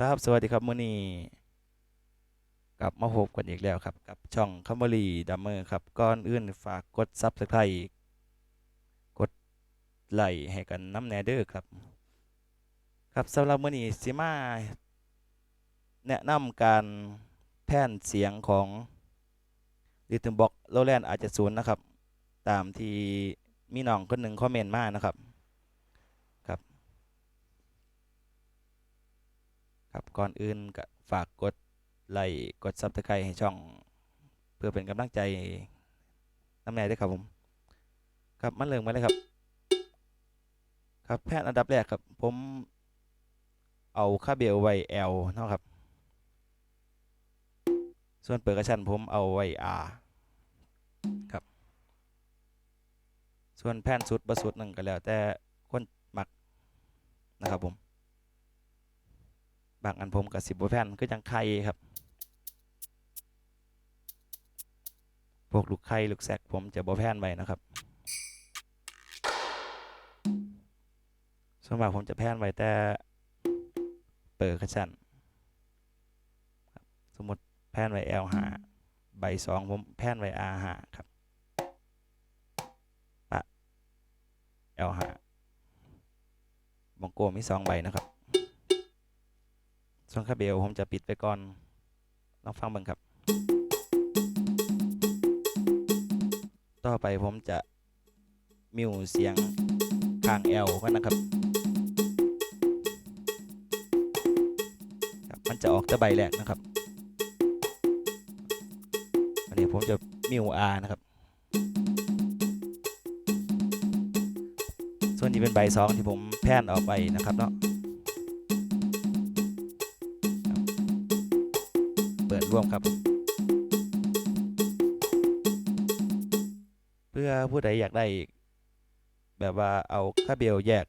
ครับสวัสดีครับมื้อนี้กลับมาพบกันอีกแล้วครับ กับช่องคัมเบอรี่ดัมเมอร์ครับก่อนอื่นฝากกด Subscribe กดไลค์ให้กันน้ำแนเด้อครับ ครับสำหรับมื้อนี้สิมาแนะนำการแผ่นเสียงของ Rhythm Box Lowland อาจจะศูนย์นะครับ ตามที่มีน้องคนหนึ่งคอมเมนต์มานะครับ ครับก่อนอื่นก็ฝากกดไลค์กดซับสไครต์ให้ช่อง เพื่อเป็นกำลังใจน้ำแน่ด้วยครับผม ครับมาเริ่มกันเลยครับ ครับแพทย์อันดับแรกครับ ผมเอาค่าเบลไว้ L เนาะครับ ส่วนเปิดกระชันผมเอาไว้ R ครับ ส่วนแผ่นสุดประสุดหนึ่งก็แล้ว แต่คนมักนะครับผม บางอันผมกับสิบแผ่นคือจังไข่ครับพวกลูกไข่ลูกแซกผมจะบแผ่นไว้นะครับส่วนมากผมจะแผ่นไว้แต่เปิดกระชันสมมติแผ่นไว้ L หาใบสองผมแผ่นไว้ R หาครับปะ L หาบองโกมีสองใบนะครับ ส่วนคาเบลผมจะปิดไปก่อน ลองฟังบิ่งครับ ต่อไปผมจะมิวเสียงข้าง L กันนะครับมันจะออกต่ใบแรกนะครับ อันนี้ผมจะมิว R นะครับ ส่วนนี้เป็นใบสองที่ผมแพนออกไปนะครับเนาะ ร่วมครับ เพื่อผู้ใดอยากได้อีก แบบว่าเอาค่าเบลแยก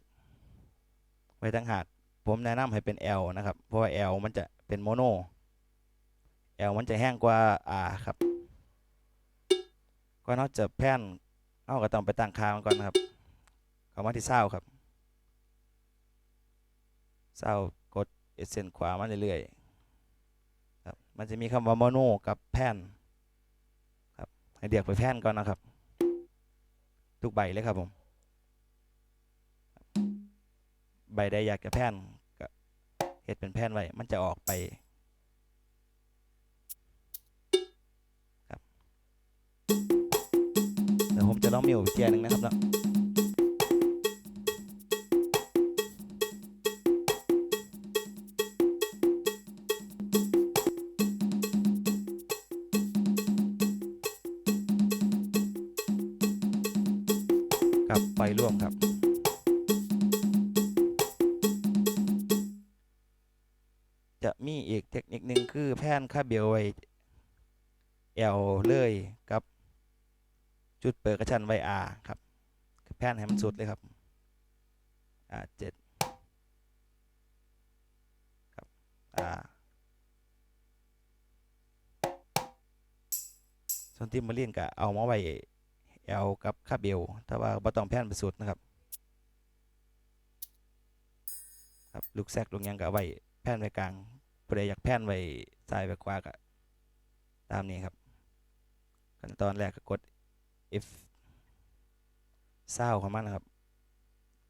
ไว้ตั้งหากผมแนะนำให้เป็น L นะครับ เพราะว่า L มันจะเป็นโมโน L มันจะแห้งกว่า R ครับก่อนเราจะแผ่นเอาก็ต้องไปตั้งค่ามันก่อนนะครับเข้ามาที่เศร้าครับเศร้ากดเอเซนขวามาเรื่อยๆ มันจะมีคำว่าโมโนกับแผ่นครับให้เดียกไปแผ่นก่อนนะครับ ทุกใบเลยครับผม ใบใดอยากจะแผ่นก็เห็ดเป็นแผ่นไว้ มันจะออกไปครับเดี๋ยวผมจะลองมิวอีกเทียหนึงนะครับเนาะ กับไฟร่วมครับ จะมีอีกเทคนิคหนึ่งคือแผ่นค่าเบลไว้ L เลยกับ จุดเปิดกระชันไว้ R ครับแผ่นให้มันสุดเลยครับ R เจ็ดครับ R ส่วนที่มาเรียนก็เอามาไว้ L กับคาเบลแต่ว่าบ่ต้องแผ่นไปสุดนะครับครับลูกแซกลูกยังก็เอาไว้แผ่นไว้กลางผู้ใดอยากแผ่นไว้ซ้ายไว้ขวาก็ตามนี้ครับขั้นตอนแรกก็กด F เศร้าของมันนะครับ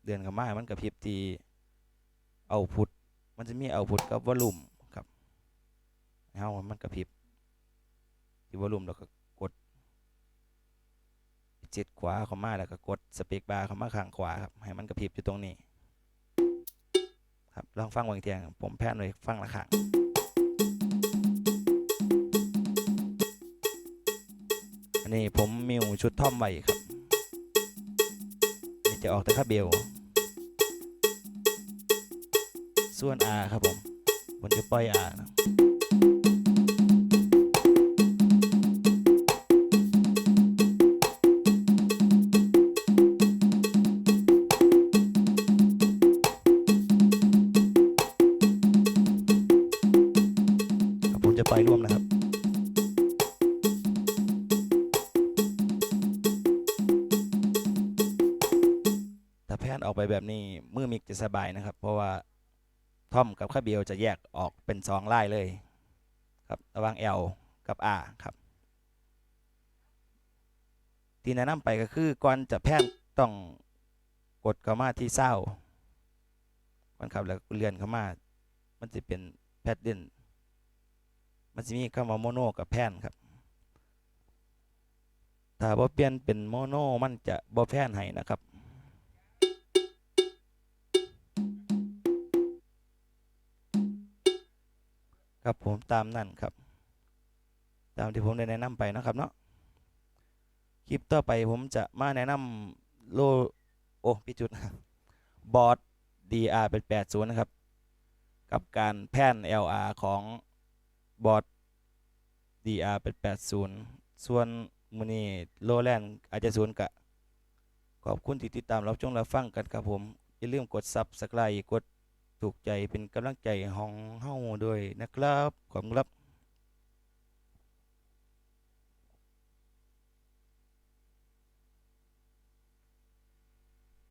เดือนข้ามามันกระพริบที่เอาพุทมันจะมีเอาพุทกับวอลลุ่มครับเฮามันกระพริบที่วอลลุ่มแล้วก็ จิตขวาเข้ามาแล้วก็กดสเปกบาร์เข้ามาข้างขวาครับให้มันกระพริบอยู่ตรงนี้ครับลองฟังบางเทียงผมแพนไว้ฟังละครั้งอันนี้ผมมิวชุดท่อมไว้ครับนี่จะออกแต่ค่าเบลส่วน R ครับผมผมจะปล่อย R นะ แพนออกไปแบบนี้มือมิกจะสบายนะครับ เพราะว่าท่อมกับคาเบลจะแยกออกเป็นสองลายเลยครับระหว่าง L กับ R ครับ ที่แนะนำไปก็คือก่อนจะแพนต้องกดเข้ามาที่เศร้าก่อนครับแล้วก็เลื่อนเข้ามา มันจะเป็นแพดเดินมันจะมีคำว่าโมโนกับแพนครับถ้าบ่เปลี่ยนเป็นโมโนมันจะบ่แพนให้นะครับ ครับผมตามนั่นครับ ตามที่ผมได้แนะนำไปนะครับเนาะคลิปต่อไปผมจะมาแนะนำโลโอ้พี่จุดบอร์ด DR เป็น80นะครับ กับการแพน LR ของบอร์ด DR เป็น80 ส่วนมือนี้โลแลนอาจจะศูนย์กะ ขอบคุณที่ติดตามรับชมรับฟังกันครับผม อย่าลืมกด Subscribe กด ถูกใจเป็นกำลังใจของเฮ้าด้วยนะครับขอบคุณครับ